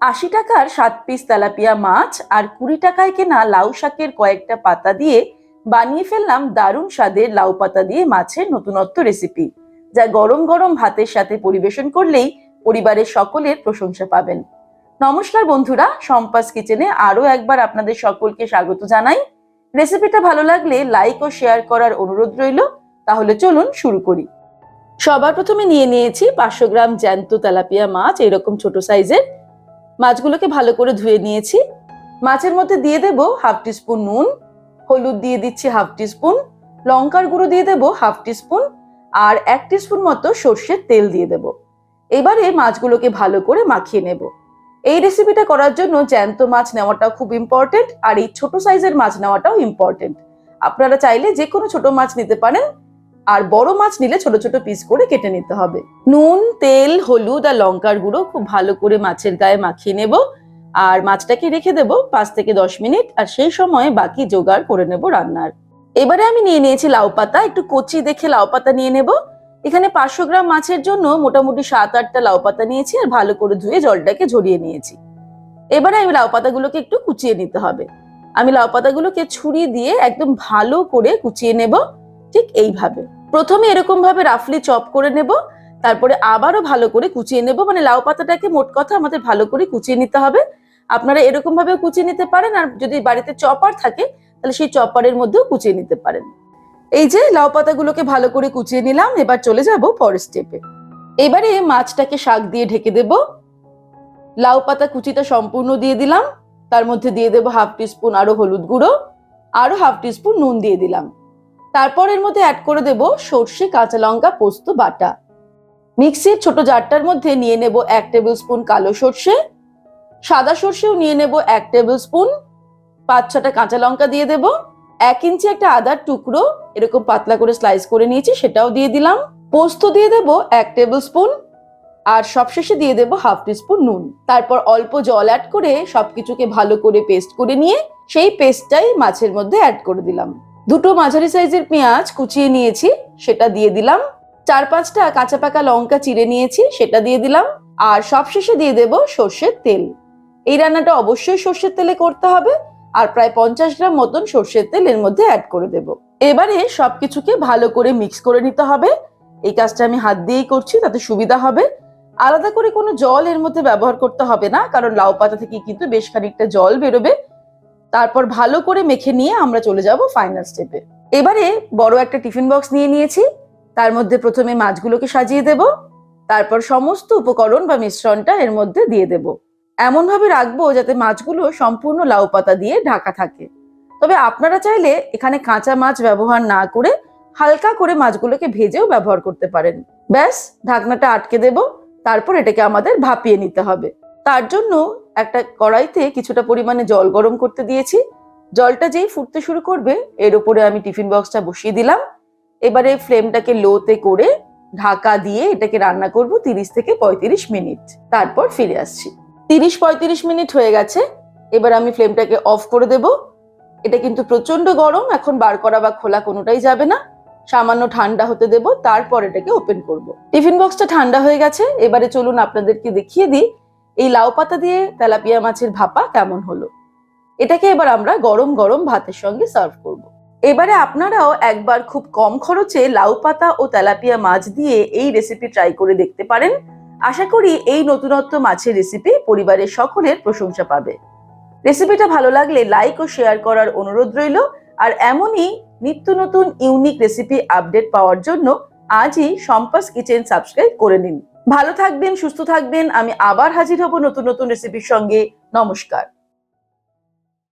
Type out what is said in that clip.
আশি টাকার সাত পিস তেলাপিয়া মাছ আর কুড়ি টাকায় কেনা লাউ শাকের কয়েকটা পাতা দিয়ে বানিয়ে ফেললাম দারুণ স্বাদের লাউ পাতা দিয়ে মাছের নতুনত্ব রেসিপি যা গরম গরম ভাতের সাথে পরিবেশন করলেই পরিবারের সকলের প্রশংসা পাবেন। নমস্কার বন্ধুরা সম্পাস কিচেনে আরও একবার আপনাদের সকলকে স্বাগত জানাই। রেসিপিটা ভালো লাগলে লাইক ও শেয়ার করার অনুরোধ রইল, তাহলে চলুন শুরু করি। সবার প্রথমে নিয়ে নিয়েছি পাঁচশো গ্রাম জ্যান্ত তেলাপিয়া মাছ, এরকম ছোট সাইজের মাছগুলোকে ভালো করে ধুয়ে নিয়েছি। মাছের মধ্যে দিয়ে দেব হাফ টিস্পুন নুন, হলুদ দিয়ে দিচ্ছি হাফ টিস্পুন, লঙ্কার গুঁড়ো দিয়ে দেব হাফ টিস্পুন, আর এক টিস্পুন মতো সর্ষের তেল দিয়ে দেব। এবারে মাছগুলোকে ভালো করে মাখিয়ে নেব। এই রেসিপিটা করার জন্য জ্যান্ত মাছ নেওয়াটাও খুব ইম্পর্টেন্ট আর এই ছোট সাইজের মাছ নেওয়াটাও ইম্পর্টেন্ট আপনারা চাইলে যে কোনো ছোট মাছ নিতে পারেন আর বড় মাছ নিলে ছোট ছোট পিস করে কেটে নিতে হবে। নুন, তেল, হলুদ আর লঙ্কার গুঁড়ো খুব ভালো করে মাছের গায়ে মাখিয়ে নেব। আর মাছটাকে রেখে দেব পাঁচ থেকে দশ মিনিট আর সেই সময় বাকি জোগাড় করে নেব রান্নার। এবারে আমি নিয়ে নিয়েছি লাউ পাতা, একটু কচি দেখে লাউ পাতা নিয়ে নেব। এখানে পাঁচশো গ্রাম মাছের জন্য মোটামুটি সাত আটটা লাউ পাতা নিয়েছি আর ভালো করে ধুয়ে জলটাকে ঝরিয়ে নিয়েছি। এবারে আমি লাউ পাতাগুলোকে একটু কুচিয়ে নিতে হবে। আমি লাউ পাতাগুলোকে ছুরি দিয়ে একদম ভালো করে কুচিয়ে নেব, ঠিক এইভাবে। প্রথমে এরকম ভাবে রাফলি চপ করে নেব, তারপরে আবারও ভালো করে কুচিয়ে নেব মানে লাউ পাতাটাকে মোট কথা আমাদের ভালো করে কুচিয়ে নিতে হবে। আপনারা এরকম ভাবে কুচিয়ে নিতে পারেন, আর যদি বাড়িতে চপার থাকে, তাহলে সেই চপারের মধ্যেও কুচিয়ে নিতে পারেন। এই যে লাউ পাতাগুলোকে ভালো করে কুচিয়ে নিলাম, এবার চলে যাব পরের স্টেপে এবারে মাছটাকে শাক দিয়ে ঢেকে দেব। লাউ পাতা কুচিটা সম্পূর্ণ দিয়ে দিলাম, তার মধ্যে দিয়ে দেবো হাফ টিস্পুন আরও হলুদ গুঁড়ো, আরও হাফ টিস্পুন নুন দিয়ে দিলাম। তারপর এর মধ্যে অ্যাড করে দেব সর্ষে, কাঁচা লঙ্কা, পোস্ত, বাটা। মিক্সির ছোট জারটার মধ্যে নিয়ে নেব এক টেবিল স্পুন কালো সর্ষে, সাদা সর্ষেও নিয়ে নেব এক টেবিল স্পুন পাঁচ ছটা কাঁচা লঙ্কা দিয়ে দেব, এক ইঞ্চি একটা আদার টুকরো, এরকম পাতলা করে স্লাইস করে নিয়েছি, সেটাও দিয়ে দিলাম। পোস্ত দিয়ে দেব এক টেবিল স্পুন আর সবশেষে দিয়ে দেব হাফ টিস্পুন নুন। তারপর অল্প জল অ্যাড করে সবকিছুকে ভালো করে পেস্ট করে নিয়ে, সেই পেস্টটাই মাছের মধ্যে অ্যাড করে দিলাম। দুটো মাঝারি সাইজের পেঁয়াজ কুচিয়ে নিয়েছি, সেটা দিয়ে দিলাম। চার পাঁচটা কাঁচা পাকা লঙ্কা চিড়ে নিয়েছি, সেটা দিয়ে দিলাম। আর সবশেষে দিয়ে দেব সর্ষের তেল। এই রান্নাটা অবশ্যই সর্ষের তেলে করতে হবে, আর প্রায় পঞ্চাশ গ্রাম মতন সর্ষের তেল এর মধ্যে অ্যাড করে দেব। এবারে সবকিছুকে ভালো করে মিক্স করে নিতে হবে। এই কাজটা আমি হাত দিয়েই করছি, তাতে সুবিধা হবে। আলাদা করে কোনো জল এর মধ্যে ব্যবহার করতে হবে না, কারণ লাউ পাতা থেকে কিন্তু বেশ খানিকটা জল বেরোবে। তারপর ভালো করে মেখে নিয়ে আমরা চলে যাব ফাইনাল স্টেপে এবারে বড় একটা টিফিন বক্স নিয়ে নিয়েছি, তার মধ্যে প্রথমে মাছগুলোকে সাজিয়ে দেব, তারপর সমস্ত উপকরণ বা মিশ্রণটা এর মধ্যে দিয়ে দেব। এমন ভাবে রাখব যাতে মাছগুলো সম্পূর্ণ লাউ পাতা দিয়ে ঢাকা থাকে। তবে আপনারা চাইলে এখানে কাঁচা মাছ ব্যবহার না করে হালকা করে মাছগুলোকে ভেজেও ব্যবহার করতে পারেন। ব্যাস, ঢাকনাটা আটকে দেব, তারপর এটাকে আমাদের ভাপিয়ে নিতে হবে। তার জন্য একটা কড়াইতে কিছুটা পরিমাণে জল গরম করতে দিয়েছি। জলটা যেই ফুটতে শুরু করবে, এর উপরে আমি টিফিন বক্সটা বসিয়ে দিলাম। এবারে ফ্লেমটাকে লোতে করে ঢাকা দিয়ে এটাকে রান্না করব তিরিশ থেকে পঁয়ত্রিশ মিনিট। তারপর ফিরে আসছি। তিরিশ পঁয়ত্রিশ মিনিট হয়ে গেছে। এবার আমি ফ্লেমটাকে অফ করে দেব। এটা কিন্তু প্রচণ্ড গরম, এখন বার করা বা খোলা কোনোটাই যাবে না। সামান্য ঠান্ডা হতে দেব, তারপর এটাকে ওপেন করব। টিফিন বক্সটা ঠান্ডা হয়ে গেছে। এবারে চলুন আপনাদেরকে দেখিয়ে দিই এই লাউ পাতা দিয়ে তেলাপিয়া মাছের ভাপা কেমন হলো? এটাকে এবার আমরা গরম গরম ভাতের সঙ্গে সার্ভ করব। এবারে আপনারাও একবার খুব কম খরচে লাউ পাতা ও তেলাপিয়া মাছ দিয়ে এই রেসিপি ট্রাই করে দেখতে পারেন। আশা করি এই নতুনত্ব মাছের রেসিপি পরিবারের সকলের প্রশংসা পাবে। রেসিপিটা ভালো লাগলে লাইক ও শেয়ার করার অনুরোধ রইল। আর এমনই নিত্য নতুন ইউনিক রেসিপি আপডেট পাওয়ার জন্য আজই সম্পাস কিচেন সাবস্ক্রাইব করে নিন। ভালো থাকবেন সুস্থ থাকবেন। আমি আবার হাজির হব নতুন নতুন রেসিপির সঙ্গে। নমস্কার।